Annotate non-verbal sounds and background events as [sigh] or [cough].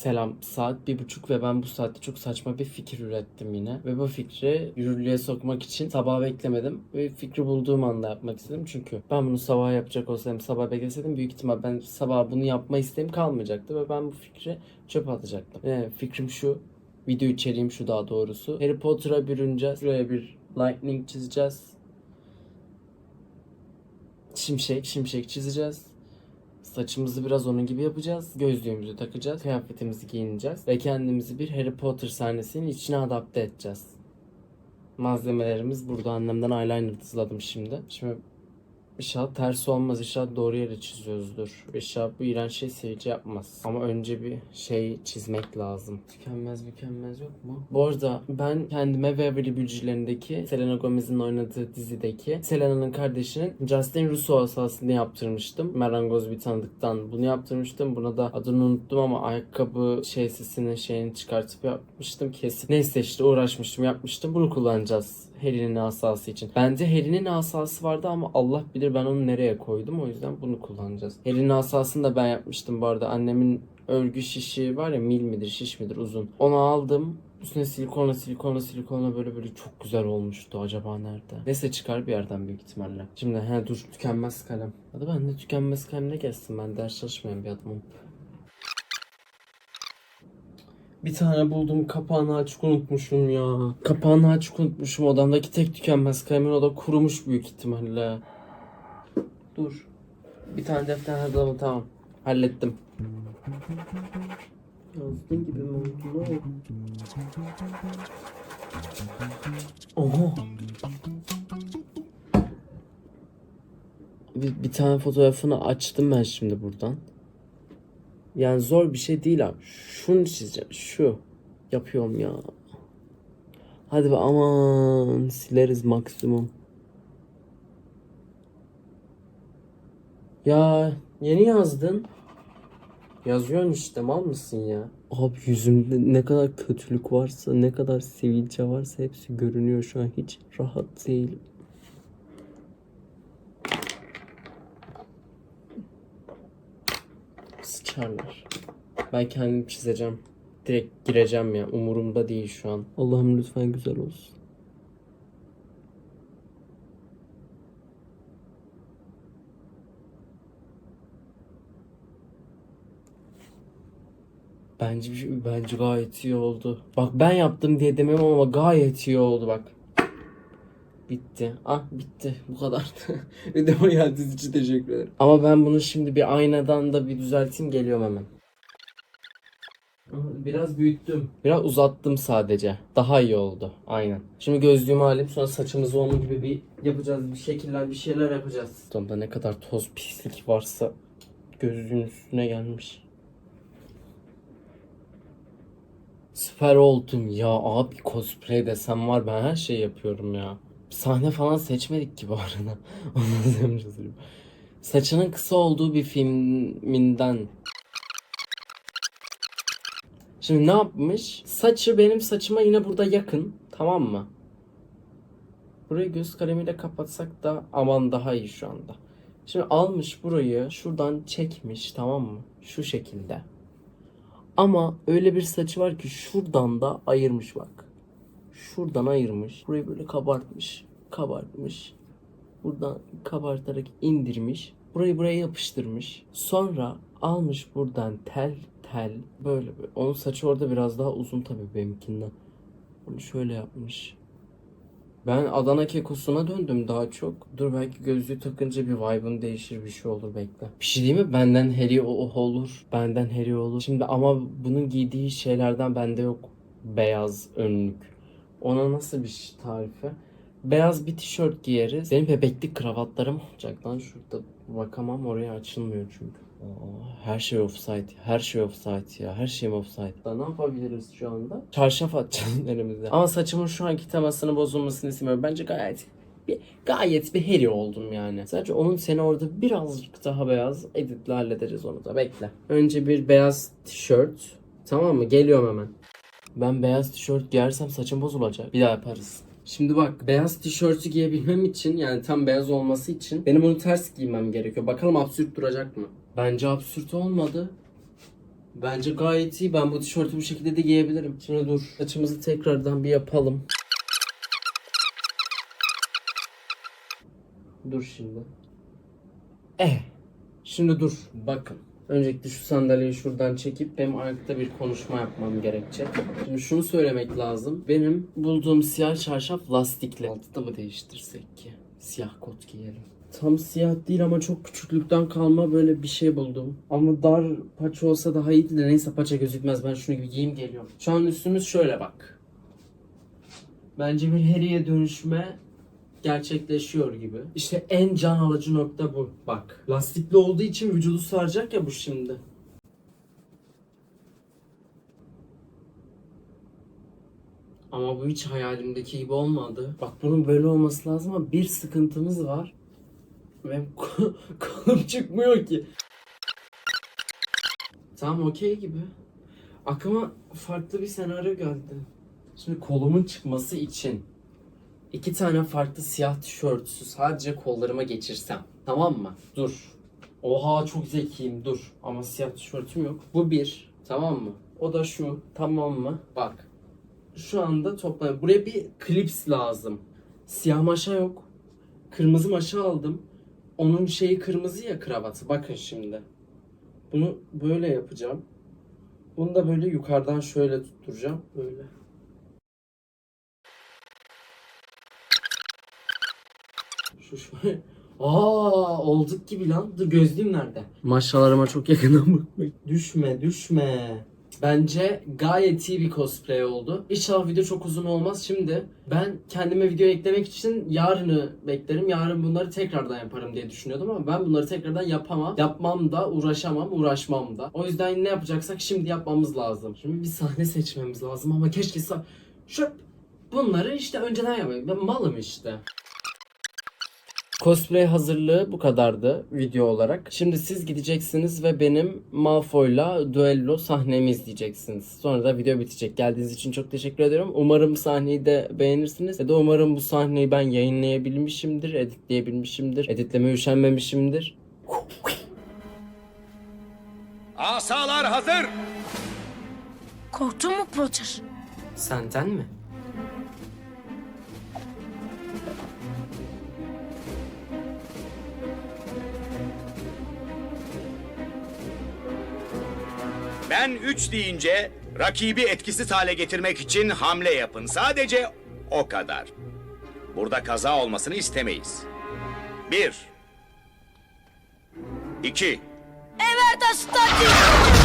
Selam. Saat bir buçuk ve ben bu saatte çok saçma bir fikir ürettim yine. Ve bu fikri yürürlüğe sokmak için sabah beklemedim. Ve fikri bulduğum anda yapmak istedim. Çünkü ben bunu sabah yapacak olsaydım, sabah bekleseydim büyük ihtimal ben sabah bunu yapma isteğim kalmayacaktı. Ve ben bu fikri çöpe atacaktım. Yani fikrim şu. Video içeriğim şu daha doğrusu. Harry Potter'a bürüneceğiz. Şuraya bir lightning çizeceğiz. Şimşek, şimşek çizeceğiz. Saçımızı biraz onun gibi yapacağız. Gözlüğümüzü takacağız. Kıyafetimizi giyineceğiz. Ve kendimizi bir Harry Potter sahnesinin içine adapte edeceğiz. Malzemelerimiz burada. Annemden eyeliner tızladım şimdi. Şimdi inşallah ters olmaz. İnşallah doğru yere çiziyoruzdur. İnşallah bu iğrenç şey seyirci yapmaz. Ama önce bir şey çizmek lazım. Tükenmez mükemmez yok mu? Bu arada ben kendime Beverly Büyücülerindeki Selena Gomez'in oynadığı dizideki Selena'nın kardeşinin Justin Russo asasını yaptırmıştım. Marangoz bir tanıdıktan bunu yaptırmıştım. Buna da adını unuttum ama ayakkabı şey şeyini çıkartıp yapmıştım kesin. Neyse işte uğraşmıştım yapmıştım. Bunu kullanacağız. Harry'nin asası için. Bence Harry'nin asası vardı ama Allah bilir ben onu nereye koydum. O yüzden bunu kullanacağız. Harry'nin asasını da ben yapmıştım bu arada. Annemin örgü şişi var ya mil midir şiş midir uzun. Onu aldım. Üstüne silikonla silikonla silikonla böyle böyle çok güzel olmuştu. Acaba nerede? Neyse çıkar bir yerden büyük ihtimalle. Şimdi he dur tükenmez kalem. Hadi ben de tükenmez kalemle gelsin. Ben ders çalışmayan bir adamım. Bir tane buldum kapağını açık unutmuşum ya. Kapağını açık unutmuşum odamdaki tek tükenmez kalemin o da kurumuş büyük ihtimalle. Dur. Bir tane defter hazırladım tamam. Hallettim. Yazdığın gibi mi oldu? Ne oldu? Oha. Bir, bir tane fotoğrafını açtım ben şimdi buradan. Yani zor bir şey değil abi. Şunu çizeceğim. Şu. Yapıyorum ya. Hadi be aman sileriz maksimum. Ya yeni yazdın. Yazıyorsun işte mal mısın ya? Abi yüzümde ne kadar kötülük varsa, ne kadar sivilce varsa hepsi görünüyor şu an. Hiç rahat değilim. Sıçarlar. Ben kendim çizeceğim. Direkt gireceğim ya. Umurumda değil şu an. Allah'ım lütfen güzel olsun. Bence bence gayet iyi oldu. Bak ben yaptım diye demem ama gayet iyi oldu bak. Bitti. Ah bitti. Bu kadardı. Videoma [laughs] geldiğiniz için teşekkür ederim. Ama ben bunu şimdi bir aynadan da bir düzelteyim geliyorum hemen. Biraz büyüttüm. Biraz uzattım sadece. Daha iyi oldu. Aynen. Şimdi gözlüğümü alayım sonra saçımızı onun gibi bir yapacağız. Bir şekiller bir şeyler yapacağız. Tamda ne kadar toz pislik varsa gözlüğün üstüne gelmiş. Süper oldum ya abi cosplay desem var ben her şey yapıyorum ya. Sahne falan seçmedik ki bu arada. [laughs] Onu söyleyeyim. Saçının kısa olduğu bir filminden. Şimdi ne yapmış? Saçı benim saçıma yine burada yakın. Tamam mı? Burayı göz kalemiyle kapatsak da aman daha iyi şu anda. Şimdi almış burayı şuradan çekmiş tamam mı? Şu şekilde. Ama öyle bir saçı var ki şuradan da ayırmış bak. Şuradan ayırmış. Burayı böyle kabartmış. Kabartmış. Buradan kabartarak indirmiş. Burayı buraya yapıştırmış. Sonra almış buradan tel tel böyle böyle. Onun saçı orada biraz daha uzun tabii benimkinden. Onu şöyle yapmış. Ben Adana kekosuna döndüm daha çok. Dur belki gözlüğü takınca bir vibe'ın değişir bir şey olur bekle. Bir şey değil mi? Benden Harry o olur. Benden Harry olur. Şimdi ama bunun giydiği şeylerden bende yok. Beyaz önlük. Ona nasıl bir tarifi? Beyaz bir tişört giyeriz. Benim bebeklik kravatlarım olacak lan şurada. Bakamam oraya açılmıyor çünkü. Her şey offside. Her şey offside ya. Her şeyim offside. Da ne yapabiliriz şu anda? Çarşaf atacağız [laughs] elimizde. Ama saçımın şu anki temasını bozulmasını istemiyorum. Bence gayet bir, gayet bir heri oldum yani. Sadece onun seni orada birazcık daha beyaz editle hallederiz onu da. Bekle. Önce bir beyaz tişört. Tamam mı? Geliyorum hemen. Ben beyaz tişört giyersem saçım bozulacak. Bir daha yaparız. Şimdi bak beyaz tişörtü giyebilmem için yani tam beyaz olması için benim onu ters giymem gerekiyor. Bakalım absürt duracak mı? Bence absürt olmadı. Bence gayet iyi. Ben bu tişörtü bu şekilde de giyebilirim. Şimdi dur. Saçımızı tekrardan bir yapalım. Dur şimdi. Eh. Şimdi dur. Bakın. Öncelikle şu sandalyeyi şuradan çekip benim ayakta bir konuşma yapmam gerekecek. Şimdi şunu söylemek lazım. Benim bulduğum siyah çarşaf lastikli. Altı da mı değiştirsek ki? Siyah kot giyelim. Tam siyah değil ama çok küçüklükten kalma böyle bir şey buldum. Ama dar paça olsa daha iyiydi de neyse paça gözükmez. Ben şunu gibi giyeyim geliyorum. Şu an üstümüz şöyle bak. Bence bir Harry'e dönüşme gerçekleşiyor gibi. İşte en can alıcı nokta bu. Bak. Lastikli olduğu için vücudu saracak ya bu şimdi. Ama bu hiç hayalimdeki gibi olmadı. Bak bunun böyle olması lazım ama bir sıkıntımız var. Ve [laughs] kolum çıkmıyor ki. Tamam okey gibi. Aklıma farklı bir senaryo geldi. Şimdi kolumun çıkması için iki tane farklı siyah tişörtüsü sadece kollarıma geçirsem. Tamam mı? Dur. Oha çok zekiyim dur. Ama siyah tişörtüm yok. Bu bir. Tamam mı? O da şu. Tamam mı? Bak. Şu anda toplam. Buraya bir klips lazım. Siyah maşa yok. Kırmızı maşa aldım. Onun şeyi kırmızı ya kravatı. Bakın şimdi. Bunu böyle yapacağım. Bunu da böyle yukarıdan şöyle tutturacağım. Böyle. Şu şöyle. [laughs] Aa olduk gibi lan. Dur gözlüğüm nerede? Maşalarıma çok yakından bakmayın. [laughs] Düşme düşme. Bence gayet iyi bir cosplay oldu. İnşallah video çok uzun olmaz. Şimdi ben kendime video eklemek için yarını beklerim. Yarın bunları tekrardan yaparım diye düşünüyordum ama ben bunları tekrardan yapamam. Yapmam da uğraşamam, uğraşmam da. O yüzden ne yapacaksak şimdi yapmamız lazım. Şimdi bir sahne seçmemiz lazım ama keşke sa- şu bunları işte önceden yapayım. Ben malım işte. Cosplay hazırlığı bu kadardı video olarak. Şimdi siz gideceksiniz ve benim Malfoy'la duello sahnemi izleyeceksiniz. Sonra da video bitecek. Geldiğiniz için çok teşekkür ediyorum. Umarım sahneyi de beğenirsiniz. Ve de umarım bu sahneyi ben yayınlayabilmişimdir, editleyebilmişimdir, editlemeye üşenmemişimdir. Asalar hazır. Korktun mu Potter? Senden mi? Ben 3 deyince rakibi etkisiz hale getirmek için hamle yapın. Sadece o kadar. Burada kaza olmasını istemeyiz. 1 2 Evet Astati!